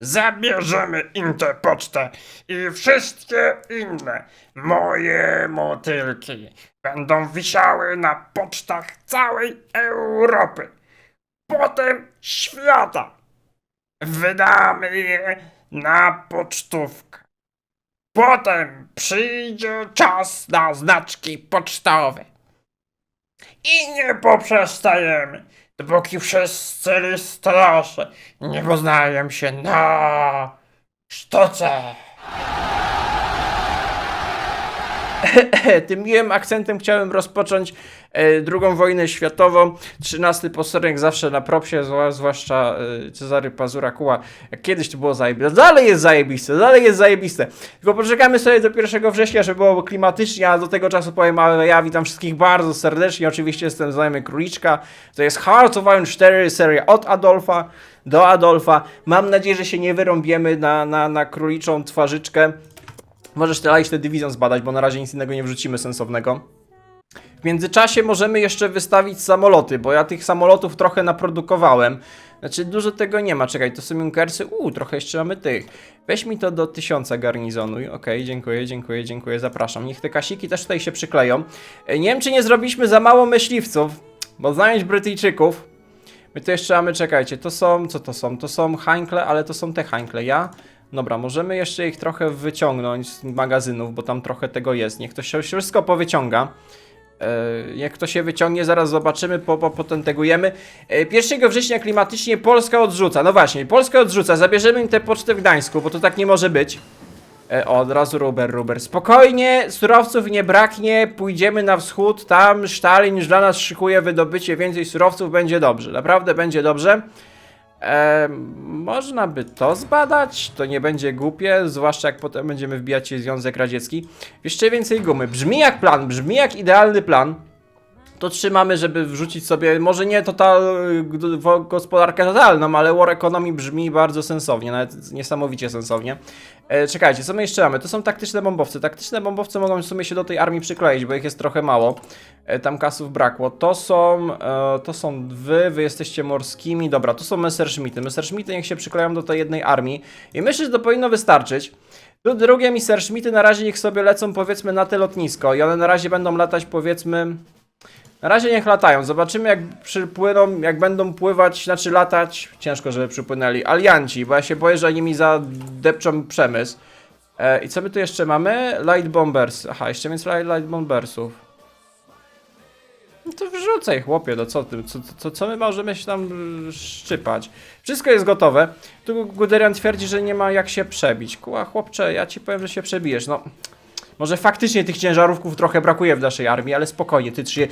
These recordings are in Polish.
Zabierzemy im tę pocztę i wszystkie inne moje motylki będą wisiały na pocztach całej Europy, potem świata. Wydamy je na pocztówkę. Potem przyjdzie czas na znaczki pocztowe. I nie poprzestajemy, dopóki wszyscy listonosze nie poznają się na sztuce. Tym miłym akcentem chciałem rozpocząć e, drugą wojnę światową. Trzynasty posterunek zawsze na propsie, zwłaszcza e, Cezary Pazura Kuła. Kiedyś to było zajebiste. Dalej jest zajebiste, dalej jest zajebiste. Tylko poczekamy sobie do 1 września, żeby było klimatycznie, a do tego czasu powiem, ale ja witam wszystkich bardzo serdecznie. Oczywiście jestem znajomy Króliczka. To jest Heart of Iron 4, seria od Adolfa do Adolfa. Mam nadzieję, że się nie wyrąbiemy na, na, na króliczą twarzyczkę. Możesz dalej jeszcze dywizjon zbadać, bo na razie nic innego nie wrzucimy sensownego. W międzyczasie możemy jeszcze wystawić samoloty, bo ja tych samolotów trochę naprodukowałem. Znaczy, dużo tego nie ma. Czekaj, to są Junkersy. Uuu, trochę jeszcze mamy tych. Weź mi to do tysiąca garnizonuj. Okej, dziękuję, dziękuję, dziękuję, zapraszam. Niech te kasiki też tutaj się przykleją. E, Nie wiem, czy nie zrobiliśmy za mało myśliwców, bo znając Brytyjczyków, my to jeszcze mamy, czekajcie, to są, co to są? To są hańkle, ale to są te hańkle. Ja Dobra, możemy jeszcze ich trochę wyciągnąć z magazynów, bo tam trochę tego jest. Niech to się wszystko powyciąga. E, Jak to się wyciągnie, zaraz zobaczymy, po, po, potem tegujemy. E, 1 września klimatycznie Polska odrzuca. No właśnie, Polska odrzuca. Zabierzemy im tę pocztę w Gdańsku, bo to tak nie może być. E, od razu Ruber, Ruber. Spokojnie, surowców nie braknie, pójdziemy na wschód, tam Stalin już dla nas szykuje wydobycie więcej surowców, będzie dobrze, naprawdę będzie dobrze. E, można by to zbadać, to nie będzie głupie, zwłaszcza jak potem będziemy wbijać się Związek Radziecki. Jeszcze więcej gumy. Brzmi jak plan, brzmi jak idealny plan. To trzymamy, żeby wrzucić sobie, może nie total, gospodarkę totalną, ale War Economy brzmi bardzo sensownie, nawet niesamowicie sensownie. E, czekajcie, co my jeszcze mamy? To są taktyczne bombowce. Taktyczne bombowce mogą w sumie się do tej armii przykleić, bo ich jest trochę mało. E, tam kasów brakło. To są, e, to są wy, wy jesteście morskimi. Dobra, to są Messerschmitty. Messerschmitty niech się przykleją do tej jednej armii. I myślę, że to powinno wystarczyć. Tu drugie Messerschmitty na razie niech sobie lecą powiedzmy na te lotnisko i one na razie będą latać powiedzmy... Na razie niech latają. Zobaczymy jak przypłyną, jak będą pływać, znaczy latać. Ciężko, żeby przypłynęli. Alianci, bo ja się boję, że oni mi zadepczą przemysł. E, I co my tu jeszcze mamy? Light Bombers. Aha, jeszcze więcej light, Bombersów. No to wrzucaj, chłopie, no co ty, co, co, co my możemy się tam szczypać? Wszystko jest gotowe. Tu Guderian twierdzi, że nie ma jak się przebić. Kuła, chłopcze, ja ci powiem, że się przebijesz. No, może faktycznie tych ciężarówków trochę brakuje w naszej armii, ale spokojnie, ty trzy...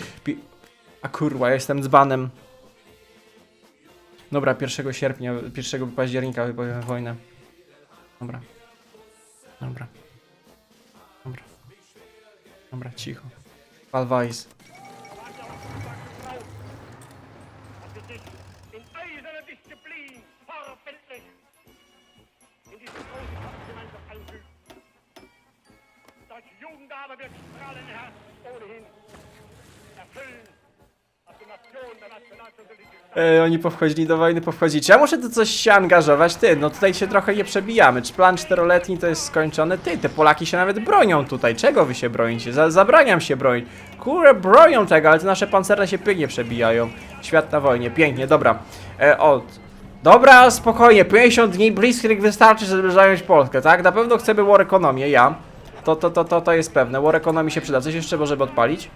A kurwa, ja jestem dzbanem. Dobra, 1 sierpnia, 1 października wypowiem wojnę. Dobra. Dobra. Dobra. Dobra, cicho. Palwajs. Deutsche Jugend aber wird strahlende Herz ohnehin erfüllen, was die Nation der Nationalsozialistischen E, oni powchodzili do wojny, powchodzicie. Ja muszę tu coś się angażować. Ty, no tutaj się trochę nie przebijamy. Czy plan czteroletni to jest skończony? Ty, te Polaki się nawet bronią tutaj. Czego wy się bronicie? Za, zabraniam się bronić. Kurę, bronią tego, ale te nasze pancerne się pięknie przebijają. Świat na wojnie, pięknie, dobra. E, dobra, spokojnie, 50 dni bliskich wystarczy, żeby zająć Polskę, tak? Na pewno chcemy war economię, ja. To, to, to, to, to jest pewne. War economy się przyda. Coś jeszcze możemy odpalić?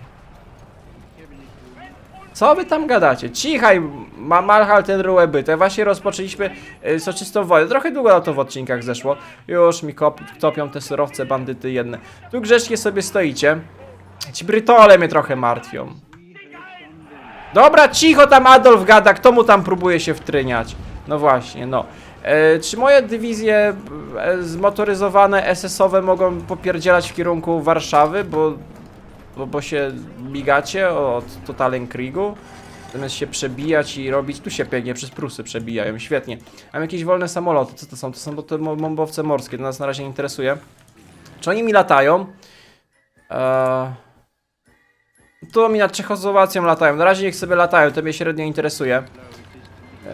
Co wy tam gadacie? Cichaj, ma Malhal ten rułeby. To właśnie rozpoczęliśmy y, soczystą wojnę. Trochę długo na to w odcinkach zeszło. Już mi kop, topią te surowce bandyty jedne. Tu grzecznie sobie stoicie. Ci brytole mnie trochę martwią. Dobra, cicho tam Adolf gada. Kto mu tam próbuje się wtryniać? No właśnie, no. E, czy moje dywizje e, zmotoryzowane SS-owe mogą popierdzielać w kierunku Warszawy, bo bo, bo się migacie od Totalen Kriegu, zamiast się przebijać i robić, tu się pięknie przez Prusy przebijają, świetnie. Mam jakieś wolne samoloty, co to są? To są to mo- bombowce morskie, to nas na razie nie interesuje. Czy oni mi latają? Eee... Tu mi nad Czechosłowacją latają, na razie niech sobie latają, to mnie średnio interesuje.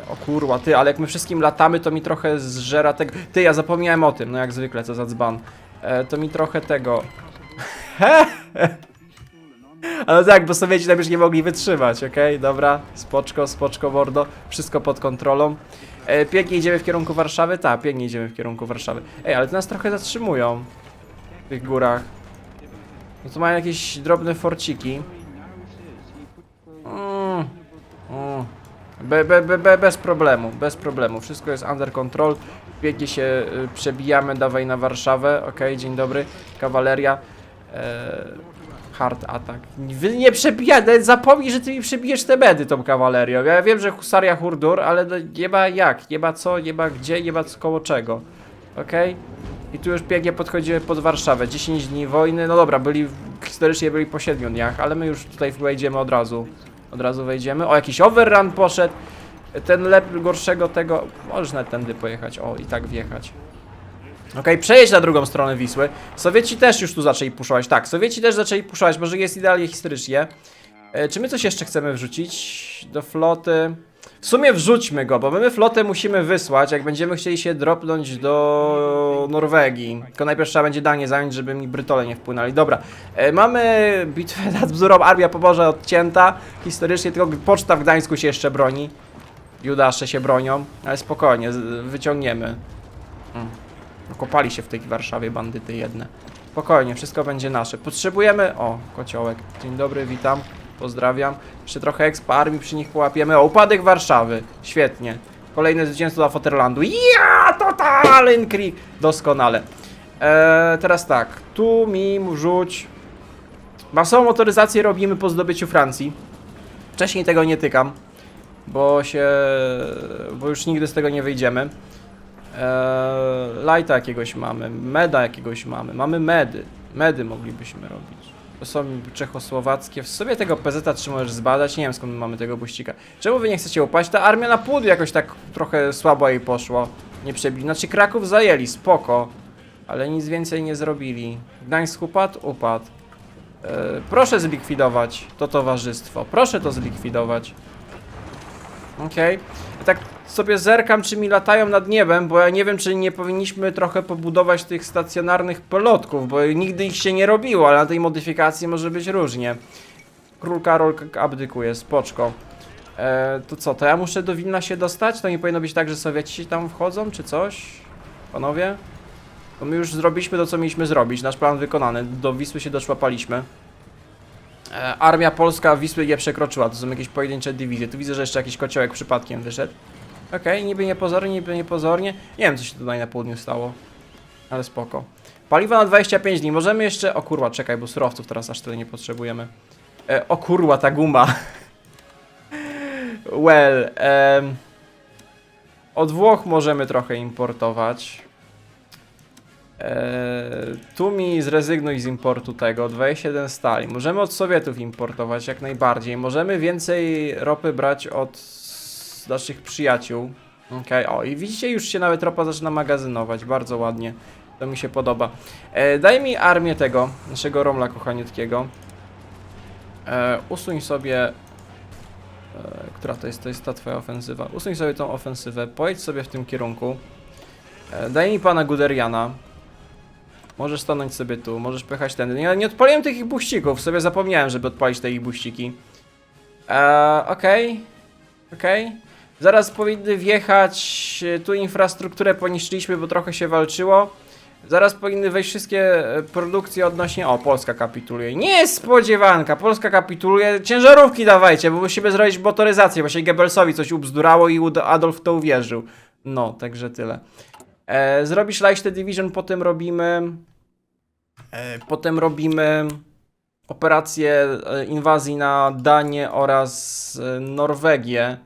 O kurwa, ty, ale jak my wszystkim latamy, to mi trochę zżera tego... Ty, ja zapomniałem o tym, no jak zwykle, co za dzban. E, to mi trochę tego... Ale tak, bo Sowieci tam już nie mogli wytrzymać, okej? Dobra, spoczko, spoczko, mordo. Wszystko pod kontrolą. E, pięknie idziemy w kierunku Warszawy? Tak, pięknie idziemy w kierunku Warszawy. Ej, ale to nas trochę zatrzymują. W tych górach. No to mają jakieś drobne forciki. Mm. Mm. Be, be, be, be, bez problemu, bez problemu. Wszystko jest under control. Pięknie się y, przebijamy, dawaj na Warszawę. Okej, dzień dobry. Kawaleria. E, hard attack. Wy nie przebijaj, zapomnij, że ty mi przebijesz te medy tą kawalerią. Ja wiem, że husaria hurdur, ale no nie ma jak, ma co, ma gdzie, co, koło czego. Okej? I tu już pięknie podchodzimy pod Warszawę. 10 dni wojny, no dobra, byli, historycznie byli po 7 dniach, ale my już tutaj wejdziemy od razu. Od razu wejdziemy. O, jakiś overrun poszedł. Ten lep gorszego tego, możesz nawet tędy pojechać, o, i tak wjechać. Okej, przejedź na drugą stronę Wisły. Sowieci też już tu zaczęli puszować. Tak, Sowieci też zaczęli puszować, może jest idealnie historycznie. E, czy my coś jeszcze chcemy wrzucić do floty? W sumie wrzućmy go, bo my flotę musimy wysłać, jak będziemy chcieli się dropnąć do Norwegii. Tylko najpierw trzeba będzie danie zająć, żeby mi Brytole nie wpłynęli. Dobra, e, mamy bitwę nad Bzurą, Armia Pomorza odcięta. Historycznie tylko poczta w Gdańsku się jeszcze broni. Judasze się bronią, ale spokojnie, wyciągniemy. Mm. Kopali się w tej Warszawie bandyty jedne. Spokojnie, wszystko będzie nasze. Potrzebujemy... O, kociołek. Dzień dobry, witam. Pozdrawiam. Jeszcze trochę expa armii przy nich połapiemy. O, upadek Warszawy. Świetnie. Kolejne zwycięstwo dla Foterlandu. Ja, totalen Krieg. Doskonale. Eee, teraz tak. Tu mi wrzuć... Masową motoryzację robimy po zdobyciu Francji. Wcześniej tego nie tykam. Bo się... Bo już nigdy z tego nie wyjdziemy. Eee, lighta jakiegoś mamy, meda jakiegoś mamy, mamy medy. Medy moglibyśmy robić. Są czechosłowackie. W sobie tego PZ czy możesz zbadać? Nie wiem skąd my mamy tego buścika. Czemu wy nie chcecie upaść? Ta armia na pół jakoś tak trochę słabo jej poszło. Nie przebili. Znaczy Kraków zajęli, spoko. Ale nic więcej nie zrobili. Gdańsk upadł? Upadł. Eee, proszę zlikwidować to towarzystwo. Proszę to zlikwidować. Okej. Ja Tak sobie zerkam, czy mi latają nad niebem, bo ja nie wiem, czy nie powinniśmy trochę pobudować tych stacjonarnych pelotków, bo nigdy ich się nie robiło, ale na tej modyfikacji może być różnie. Król Karol abdykuje, spoczko. E, to co, to ja muszę do Wilna się dostać? To nie powinno być tak, że Sowieci tam wchodzą, czy coś? Panowie? Bo my już zrobiliśmy to, co mieliśmy zrobić, nasz plan wykonany, do Wisły się doszłapaliśmy. E, Armia polska Wisły nie przekroczyła, to są jakieś pojedyncze dywizje. Tu widzę, że jeszcze jakiś kociołek przypadkiem wyszedł. Okej, niby niepozornie, niby niepozornie. Nie wiem, co się tutaj na południu stało. Ale spoko. Paliwo na 25 dni. Możemy jeszcze... O kurwa, czekaj, bo surowców teraz aż tyle nie potrzebujemy. E, o kurwa, ta guma. well, od Włoch możemy trochę importować. Eee, tu mi zrezygnuj z importu tego, 27 stali. Możemy od Sowietów importować jak najbardziej. Możemy więcej ropy brać od naszych przyjaciół. Okej, o i widzicie, już się nawet ropa zaczyna magazynować, bardzo ładnie. To mi się podoba. E, daj mi armię tego, naszego Romla kochaniutkiego. E, usuń sobie... E, która to jest? To jest ta twoja ofensywa. Usuń sobie tą ofensywę, pojedź sobie w tym kierunku. Daj mi pana Guderiana. Możesz stanąć sobie tu, możesz pojechać tędy. Nie, nie odpaliłem tych ich buścików, sobie zapomniałem, żeby odpalić te ich buściki. Eee, okej. Okej. Zaraz powinny wjechać e, tu infrastrukturę poniszczyliśmy, bo trochę się walczyło. Zaraz powinny wejść wszystkie e, produkcje odnośnie... O, Polska kapituluje. Niespodziewanka, Polska kapituluje. Ciężarówki dawajcie, bo musimy zrobić motoryzację, bo się Goebbelsowi coś ubzdurało i Adolf to uwierzył. No, także tyle. E, zrobisz Leichte Division, potem robimy... E, potem robimy operację e, inwazji na Danię oraz e, Norwegię.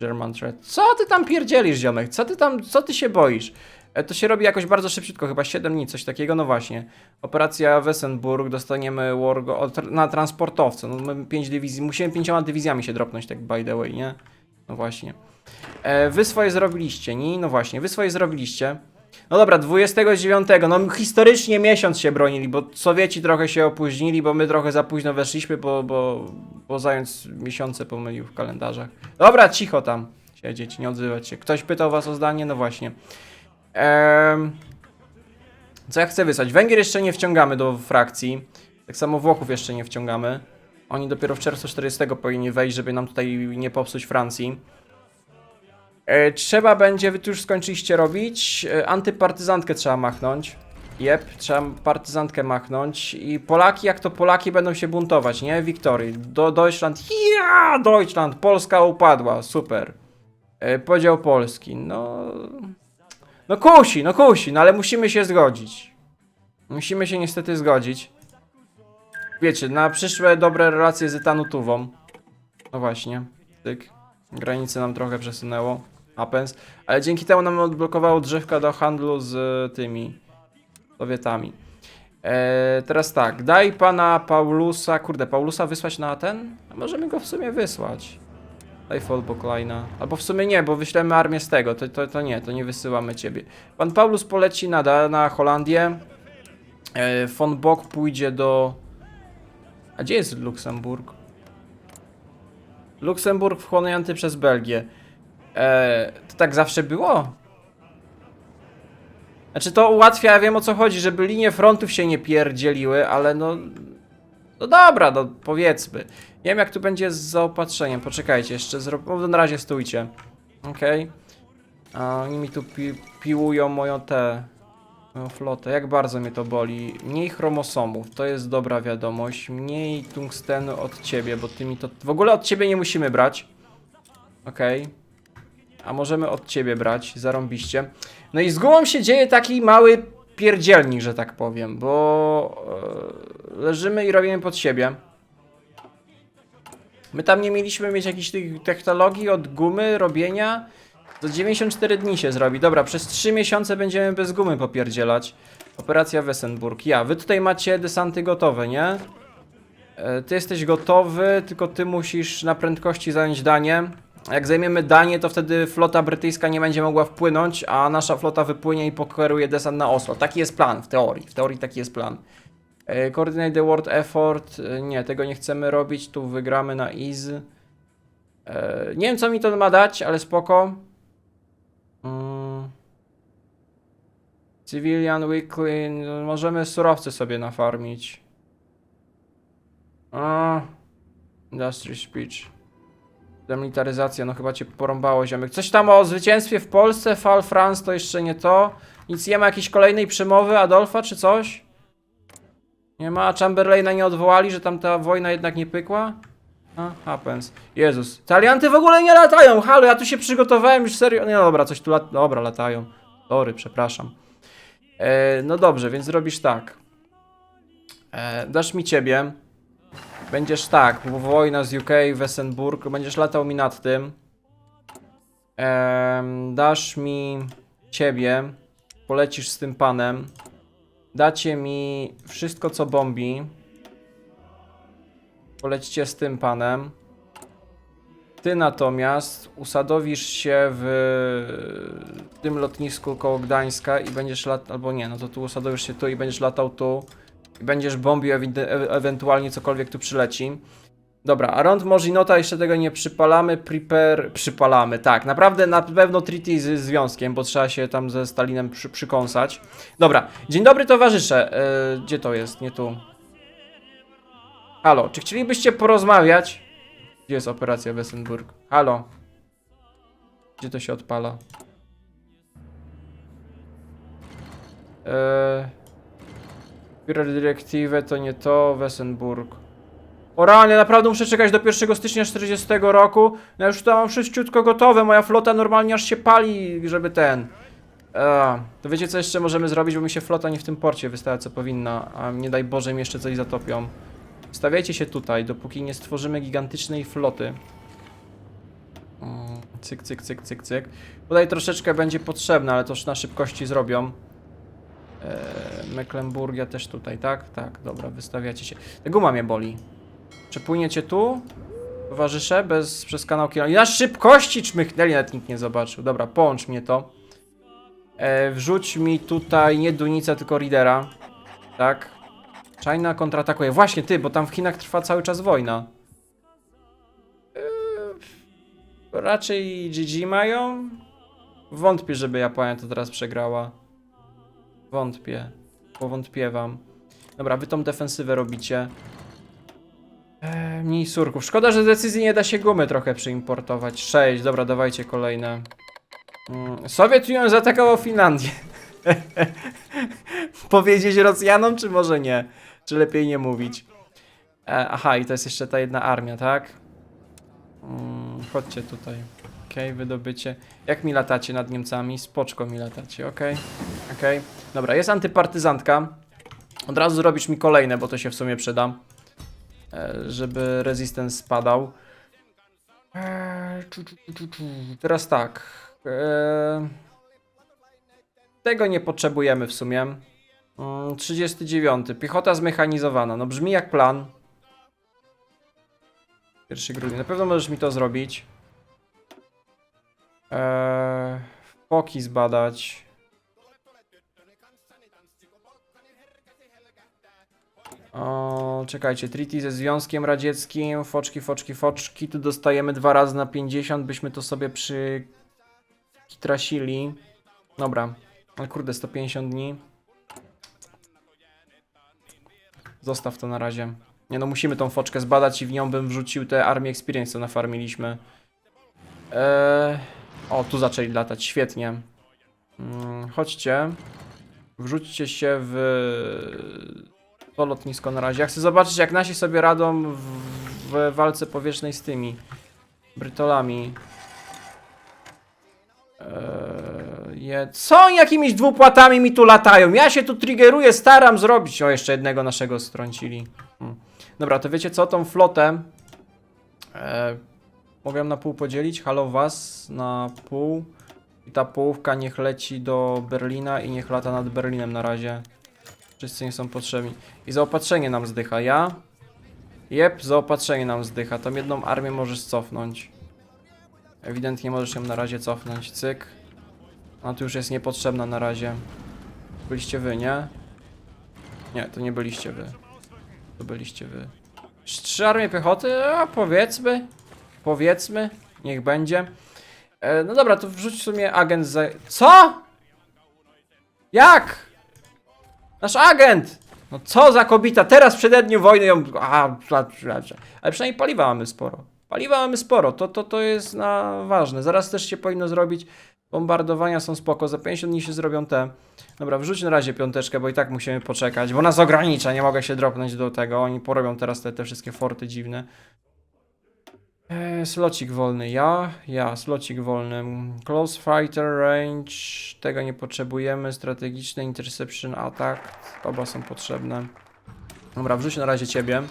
German Threat. Co ty tam pierdzielisz, ziomek? Co ty tam, co ty się boisz? E, To się robi jakoś bardzo szybciutko, chyba 7 dni, coś takiego, no właśnie. Operacja Wesenburg, dostaniemy Wargo na transportowce, no mamy 5 dywizji, musimy pięcioma dywizjami się dropnąć, tak by the way, nie? No właśnie. E, wy swoje zrobiliście, nie? No właśnie, wy swoje zrobiliście. No dobra, 29, no historycznie miesiąc się bronili, bo Sowieci trochę się opóźnili, bo my trochę za późno weszliśmy, bo, bo, bo zając miesiące pomylił w kalendarzach. Dobra, cicho tam. Siedzieć, nie odzywać się. Ktoś pytał was o zdanie? No właśnie. Em, co ja chcę wysłać? Węgier jeszcze nie wciągamy do frakcji. Tak samo Włochów jeszcze nie wciągamy. Oni dopiero w czerwcu 40 powinni wejść, żeby nam tutaj nie popsuć Francji. E, trzeba będzie, wy tu już skończyliście robić, e, antypartyzantkę trzeba machnąć. Jep, trzeba partyzantkę machnąć i Polaki, jak to Polaki będą się buntować, nie? Wiktorii. Do Deutschland, ja, Deutschland, Polska upadła, super. E, podział Polski, no... No kusi, no kusi, no ale musimy się zgodzić. Musimy się niestety zgodzić. Wiecie, na przyszłe dobre relacje z Tanutową. No właśnie, tyk. Granice nam trochę przesunęło. Happens. Ale dzięki temu nam odblokowało drzewka do handlu z tymi Sowietami. E, teraz tak, daj pana Paulusa. Kurde, Paulusa wysłać na ten? A możemy go w sumie wysłać. Daj Folboklina. Albo w sumie nie, bo wyślemy armię z tego. To, to, to nie, to nie wysyłamy ciebie. Pan Paulus poleci na, na Holandię. E, von Bock pójdzie do. A gdzie jest Luksemburg? Luksemburg wchłonięty przez Belgię. E, to tak zawsze było? Znaczy to ułatwia, ja wiem o co chodzi, żeby linie frontów się nie pierdzieliły, ale no... No dobra, no powiedzmy. Nie wiem jak tu będzie z zaopatrzeniem, poczekajcie, jeszcze zro... no, na razie stójcie. Okej. A oni mi tu pi piłują moją tę... Moją flotę, jak bardzo mnie to boli. Mniej chromosomów, to jest dobra wiadomość. Mniej tungstenu od ciebie, bo ty mi to... W ogóle od ciebie nie musimy brać. Okej. A możemy od ciebie brać, zarąbiście. No i z gumą się dzieje taki mały pierdzielnik, że tak powiem, bo e, leżymy i robimy pod siebie. My tam nie mieliśmy mieć jakichś tych technologii od gumy, robienia. Za 94 dni się zrobi. Dobra, przez 3 miesiące będziemy bez gumy popierdzielać. Operacja Wesenburg. Ja, wy tutaj macie desanty gotowe, nie? E, Ty jesteś gotowy, tylko ty musisz na prędkości zająć Danię. Jak zajmiemy Danię, to wtedy flota brytyjska nie będzie mogła wpłynąć, a nasza flota wypłynie i pokeruje desant na Oslo. Taki jest plan w teorii. W teorii taki jest plan. E, Coordinate the world effort. E, Nie, tego nie chcemy robić. Tu wygramy na easy. E, Nie wiem, co mi to ma dać, ale spoko. Mm. Civilian Weekly. no, Możemy surowce sobie nafarmić. Industry Speech. Demilitaryzacja, no chyba cię porąbało ziomek. Coś tam o zwycięstwie w Polsce, Fall France to jeszcze nie to. Nic nie ma jakiejś kolejnej przemowy Adolfa czy coś? Nie ma, a Chamberlaina nie odwołali, że tam ta wojna jednak nie pykła? A, happens. Jezus. Te alianty w ogóle nie latają, halo, ja tu się przygotowałem już serio. No dobra, coś tu lat... Dobra, latają. Sorry, przepraszam. E, no dobrze, więc robisz tak. E, dasz mi ciebie. Będziesz tak, wojna z UK, Wesenburg, będziesz latał mi nad tym. Em, dasz mi ciebie, polecisz z tym panem. Dacie mi wszystko, co bombi. Polecicie z tym panem. Ty natomiast usadowisz się w tym lotnisku koło Gdańska i będziesz latał, albo nie, no to tu usadowisz się tu i będziesz latał tu będziesz bombił ewentualnie cokolwiek tu przyleci. Dobra, a rąd Morzinota jeszcze tego nie przypalamy, prepare, przypalamy, tak, naprawdę na pewno treaty z związkiem, bo trzeba się tam ze Stalinem przy, przykąsać. Dobra, dzień dobry towarzysze, e, gdzie to jest, nie tu. Halo, czy chcielibyście porozmawiać? Gdzie jest operacja Wesenburg? Halo. Gdzie to się odpala? Eee... Führer dyrektywę to nie to, Wesenburg. O naprawdę muszę czekać do 1 stycznia 40 roku. No już to mam wszystciutko gotowe, moja flota normalnie aż się pali, żeby ten... Eee, to wiecie co jeszcze możemy zrobić, bo mi się flota nie w tym porcie wystawia co powinna, a nie daj Boże mi jeszcze coś zatopią. Stawiajcie się tutaj, dopóki nie stworzymy gigantycznej floty. Mm, Cyk, cyk, cyk, cyk, cyk. Tutaj troszeczkę będzie potrzebne, ale to już na szybkości zrobią. Eee, Mecklenburgia też tutaj, tak? Tak, dobra, wystawiacie się. Guma mnie boli. Przepłyniecie tu? Towarzysze, bez, przez kanał kierowniczy. Na szybkości czmychnęli, nawet nikt nie zobaczył. Dobra, połącz mnie to. E, wrzuć mi tutaj nie Dunica, tylko Ridera. Tak. China kontratakuje. Właśnie ty, bo tam w Chinach trwa cały czas wojna. Eee, raczej GG mają. Wątpię, żeby Japonia to teraz przegrała. Wątpię. Powątpiewam. Dobra, wy tą defensywę robicie. Eee, mniej surków. Szkoda, że z decyzji nie da się gumy trochę przyimportować. 6, dobra, dawajcie kolejne. Mm, Sowiet Union zaatakował Finlandię. Powiedzieć Rosjanom, czy może nie? Czy lepiej nie mówić? E, aha, i to jest jeszcze ta jedna armia, tak? Mm, chodźcie tutaj. Okej, wydobycie. Jak mi latacie nad Niemcami? Spoczko mi latacie, okej. Okej. Dobra, jest antypartyzantka. Od razu zrobisz mi kolejne, bo to się w sumie przyda. E, żeby resistance spadał. Czu. Teraz tak. Eee, tego nie potrzebujemy w sumie. Mm, 39. Piechota zmechanizowana. No brzmi jak plan. 1 grudnia. Na pewno możesz mi to zrobić. Eee, foki zbadać. O, czekajcie, treaty ze Związkiem Radzieckim, foczki, foczki, foczki, tu dostajemy dwa razy na 50, byśmy to sobie przy... trasili. Dobra, ale kurde, 150 dni. Zostaw to na razie. Nie no, musimy tą foczkę zbadać i w nią bym wrzucił te armię experience, co nafarmiliśmy. Eee... O, tu zaczęli latać, świetnie. Mm, chodźcie. Wrzućcie się w to lotnisko na razie. Ja chcę zobaczyć, jak nasi sobie radą w, w walce powietrznej z tymi Brytolami. Eee. Co jakimiś dwupłatami mi tu latają? Ja się tu triggeruję, staram zrobić. O, jeszcze jednego naszego strącili. Hmm. Dobra, to wiecie co? Tą flotę e, mogę na pół podzielić. Halo was na pół. I ta połówka niech leci do Berlina i niech lata nad Berlinem na razie. Wszyscy nie są potrzebni. I zaopatrzenie nam zdycha. Ja? Jep, zaopatrzenie nam zdycha. Tą jedną armię możesz cofnąć. Ewidentnie możesz ją na razie cofnąć. Cyk. Ona tu już jest niepotrzebna na razie. Byliście wy, nie? Nie, to nie byliście wy. To byliście wy. Trz- Trzy armie piechoty? A, powiedzmy. Powiedzmy. Niech będzie. E, no dobra, to wrzuć w sumie agent za... Co? Jak? Nasz agent! No co za kobita, teraz w przededniu wojny ją... A, ale przynajmniej paliwa mamy sporo. Paliwa mamy sporo, to, to, to jest na ważne. Zaraz też się powinno zrobić. Bombardowania są spoko, za 50 dni się zrobią te. Dobra, wrzuć na razie piąteczkę, bo i tak musimy poczekać, bo nas ogranicza, nie mogę się dropnąć do tego. Oni porobią teraz te, te wszystkie forty dziwne. Eee, slocik wolny, ja, ja, slocik wolny. Close fighter range, tego nie potrzebujemy. Strategiczny interception attack, oba są potrzebne. Dobra, wrzuć na razie ciebie.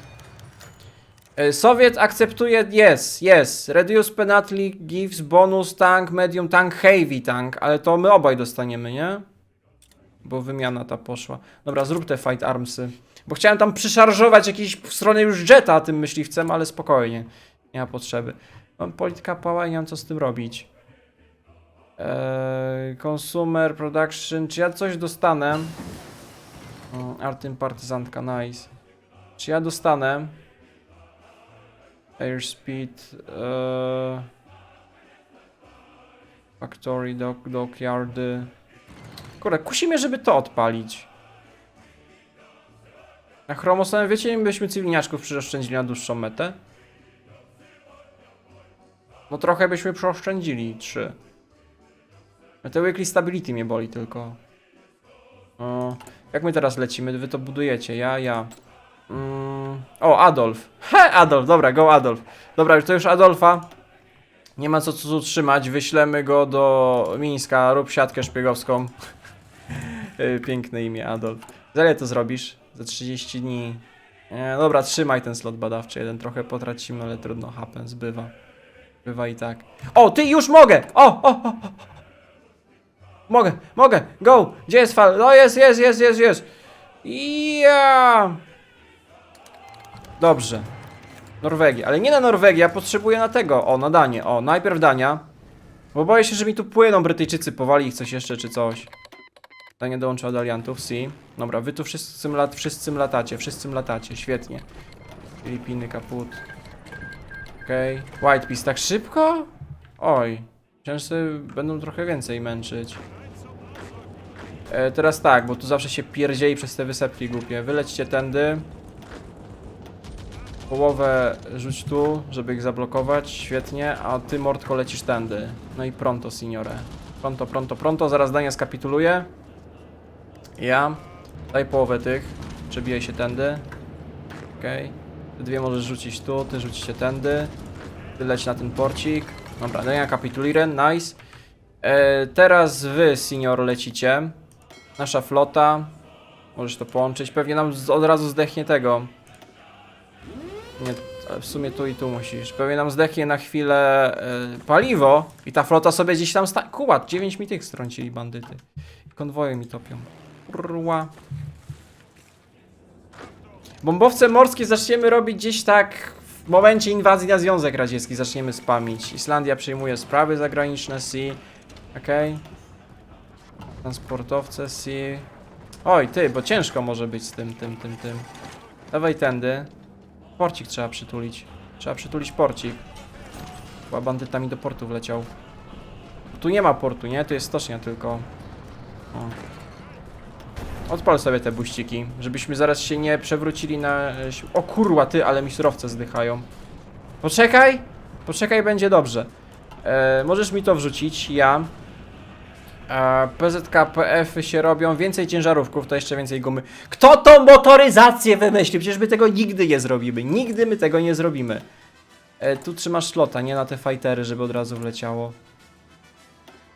E, Sowiet akceptuje, yes, yes. Reduce penalty gives bonus tank, medium tank, heavy tank, ale to my obaj dostaniemy, nie? Bo wymiana ta poszła. Dobra, zrób te fight armsy. Bo chciałem tam przyszarżować jakieś w stronę już jeta tym myśliwcem, ale spokojnie. Nie ma potrzeby. Mam polityka pała i nie mam co z tym robić. Eee, consumer, production. Czy ja coś dostanę? Mm, Artym partyzantka, nice. Czy ja dostanę? Airspeed. Eee, factory, dock, dockyardy. Kurde, kusi mnie, żeby to odpalić. Na chromosomie, wiecie, byśmy cywilniaczków przyoszczędzili na dłuższą metę? No trochę byśmy przeoszczędzili. Trzy. A te weekly stability mnie boli tylko. O, jak my teraz lecimy? Wy to budujecie. Ja, ja. Mm. O, Adolf. He, Adolf, dobra, go Adolf. Dobra, to już Adolfa. Nie ma co tu trzymać. Wyślemy go do Mińska. Rób siatkę szpiegowską. Y, Piękne imię, Adolf. Za ile to zrobisz? Za 30 dni. Nie, dobra, trzymaj ten slot badawczy. Jeden trochę potracimy, ale trudno. Happens, bywa. Bywa i tak. O, ty już mogę! O, o, o. Mogę, mogę, go! Gdzie jest fal? No jest, jest, jest, jest, jest. Ja. Dobrze. Norwegia, ale nie na Norwegię, ja potrzebuję na tego. O, na Danię. O, najpierw Dania. Bo boję się, że mi tu płyną Brytyjczycy, powali ich coś jeszcze czy coś. Dania dołączyła do aliantów, si. Dobra, wy tu wszyscy, lat, wszyscy latacie, wszyscy latacie, świetnie. Filipiny, kaput. Okej. White Peace, tak szybko? Oj, częsty będą trochę więcej męczyć. E, teraz tak, bo tu zawsze się pierdzieli przez te wysepki głupie. Wylećcie tędy. Połowę rzuć tu, żeby ich zablokować, świetnie, a ty Mordko lecisz tędy. No i pronto, signore. Pronto, pronto, pronto, zaraz Dania skapituluje. Ja. Daj połowę tych, przebijaj się tędy. Okej. Dwie możesz rzucić tu, ty rzucicie tędy. Ty leć na ten porcik. Dobra, Dania kapitulire, nice. E, teraz wy, senior, lecicie. Nasza flota. Możesz to połączyć. Pewnie nam od razu zdechnie tego. Nie, w sumie tu i tu musisz. Pewnie nam zdechnie na chwilę e, paliwo i ta flota sobie gdzieś tam sta... Kuła, 9 mi tych strącili bandyty. Konwoje mi topią. Kurwa. Bombowce morskie zaczniemy robić gdzieś tak w momencie inwazji na Związek Radziecki. Zaczniemy spamić. Islandia przejmuje sprawy zagraniczne, Sea. Okej. Transportowce, Sea. Oj, ty, bo ciężko może być z tym, tym, tym, tym. Dawaj tędy. Porcik trzeba przytulić. Trzeba przytulić porcik. Chyba bandytami do portu wleciał. Tu nie ma portu, nie? Tu jest stocznia tylko. O. Odpal sobie te buściki, żebyśmy zaraz się nie przewrócili na... e, O kurwa, ty, ale mi surowce zdychają. Poczekaj! Poczekaj, będzie dobrze. E, możesz mi to wrzucić, ja. E, PZKPF -y się robią, więcej ciężarówków, to jeszcze więcej gumy. Kto tą motoryzację wymyślił? Przecież my tego nigdy nie zrobimy. Nigdy my tego nie zrobimy. E, tu trzymasz slota, nie na te fightery, żeby od razu wleciało.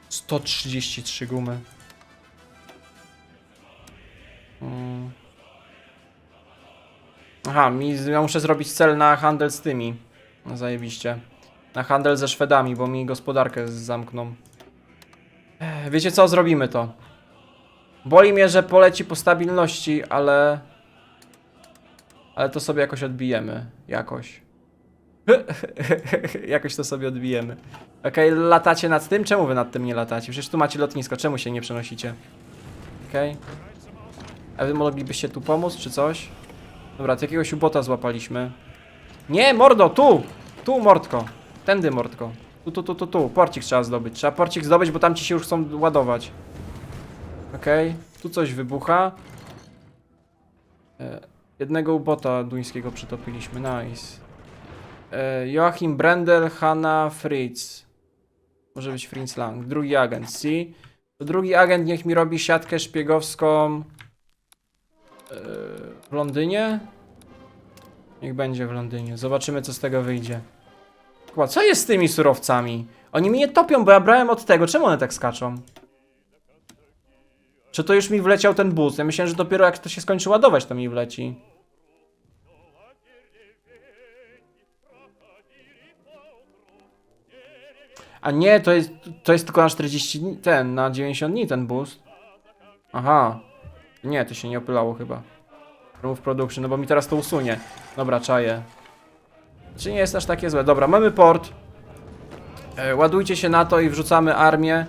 133 gumy. Mm. Aha, mi, ja muszę zrobić cel na handel z tymi. No zajebiście. Na handel ze Szwedami, bo mi gospodarkę zamkną. Wiecie co, zrobimy to. Boli mnie, że poleci po stabilności, ale... Ale to sobie jakoś odbijemy. Jakoś. jakoś to sobie odbijemy. Okej, latacie nad tym? Czemu wy nad tym nie latacie? Przecież tu macie lotnisko, czemu się nie przenosicie? Okej. A wy moglibyście tu pomóc, czy coś? Dobra, jakiegoś ubota złapaliśmy. Nie, mordo, tu! Tu, mordko. Tędy, mordko. Tu, tu, tu, tu, tu. Porcik trzeba zdobyć. Trzeba porcik zdobyć, bo tam ci się już chcą ładować. Okej. Tu coś wybucha. E, jednego ubota duńskiego przytopiliśmy. Nice. E, Joachim Brendel, Hanna Fritz. Może być Fritz Lang. Drugi agent. To drugi agent niech mi robi siatkę szpiegowską w Londynie. Niech będzie w Londynie. Zobaczymy, co z tego wyjdzie. Kurwa, co jest z tymi surowcami? Oni mnie topią, bo ja brałem od tego. Czemu one tak skaczą? Czy to już mi wleciał ten bus? Ja myślałem, że dopiero jak to się skończy ładować, to mi wleci. A nie, to jest, to jest tylko na 40 dni, ten, na 90 dni ten boost. Aha. Nie, to się nie opylało chyba. Remove production, no bo mi teraz to usunie. Dobra, czaję. Czy nie jest aż takie złe? Dobra, mamy port. E, ładujcie się na to i wrzucamy armię.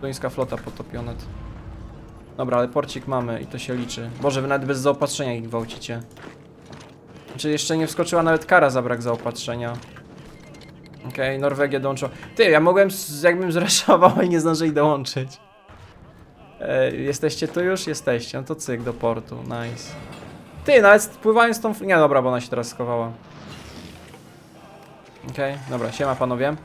Duńska flota potopiona. Dobra, ale porcik mamy i to się liczy. Boże, wy nawet bez zaopatrzenia ich gwałcicie. Czy jeszcze nie wskoczyła nawet kara za brak zaopatrzenia? Okej, Norwegia dołączyła. Ty, ja mogłem, jakbym zreszował i nie zdążyli dołączyć. E, jesteście tu już? Jesteście. No to cyk do portu, nice. Ty, nawet pływając tą... Nie, dobra, bo ona się teraz schowała. Okej, dobra, siema panowie.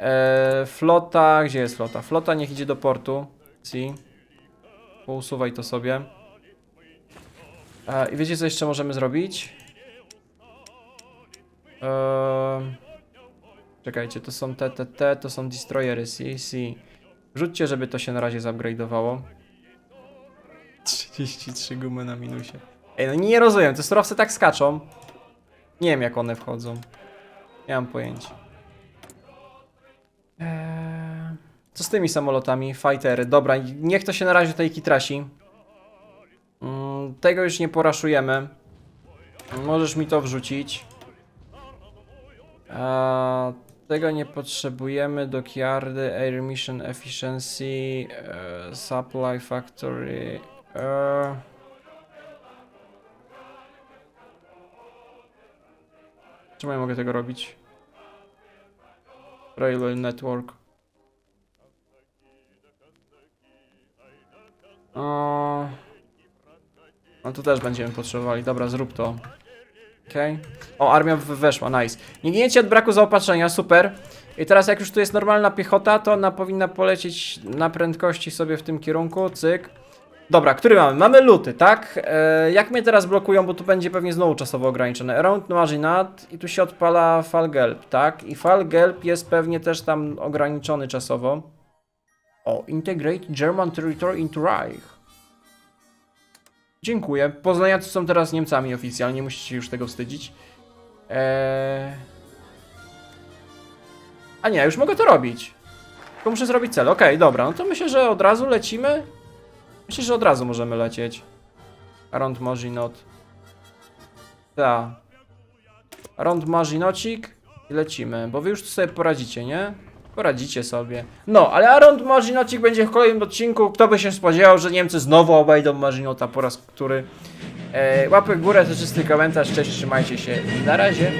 E, flota, gdzie jest flota? Flota niech idzie do portu. Si. Pousuwaj to sobie. E, I wiecie co jeszcze możemy zrobić? Eee, czekajcie, to są te, te, te, to są destroyery, si, si. Rzućcie, żeby to się na razie zupgrade'owało. 33 gumy na minusie. Ej, no nie rozumiem, te surowce tak skaczą. Nie wiem jak one wchodzą. Nie mam pojęcia. Eee, co z tymi samolotami? Fightery. Dobra, niech to się na razie tej kitrasi. Mm, tego już nie poraszujemy. Możesz mi to wrzucić. Eee, tego nie potrzebujemy. Dockyardy, Air Mission Efficiency, eee, Supply Factory. Eee. Czemu ja mogę tego robić? Railway Network. No tu też będziemy potrzebowali. Dobra, zrób to. Okej. O, armia weszła, nice. Nie giniecie od braku zaopatrzenia, super. I teraz jak już tu jest normalna piechota, to ona powinna polecieć na prędkości sobie w tym kierunku, cyk. Dobra, który mamy? Mamy luty, tak? E, jak mnie teraz blokują, bo tu będzie pewnie znowu czasowo ograniczone. Around Maginat i tu się odpala Falgelb, tak? I Falgelb jest pewnie też tam ograniczony czasowo. O, Integrate German Territory into Reich. Dziękuję. Poznaniacy są teraz Niemcami oficjalnie, musicie się już tego wstydzić. Eee... A nie, już mogę to robić. Tylko muszę zrobić cel. Okej, dobra, no to myślę, że od razu lecimy. Myślę, że od razu możemy lecieć. Around Maginot. Tak. Around Maginocik i lecimy, bo wy już sobie poradzicie, nie? Poradzicie sobie. No, ale Around Maginocik będzie w kolejnym odcinku. Kto by się spodziewał, że Niemcy znowu obejdą Maginota po raz który. E, łapy w górę, to czysty komentarz. Cześć, trzymajcie się. Na razie.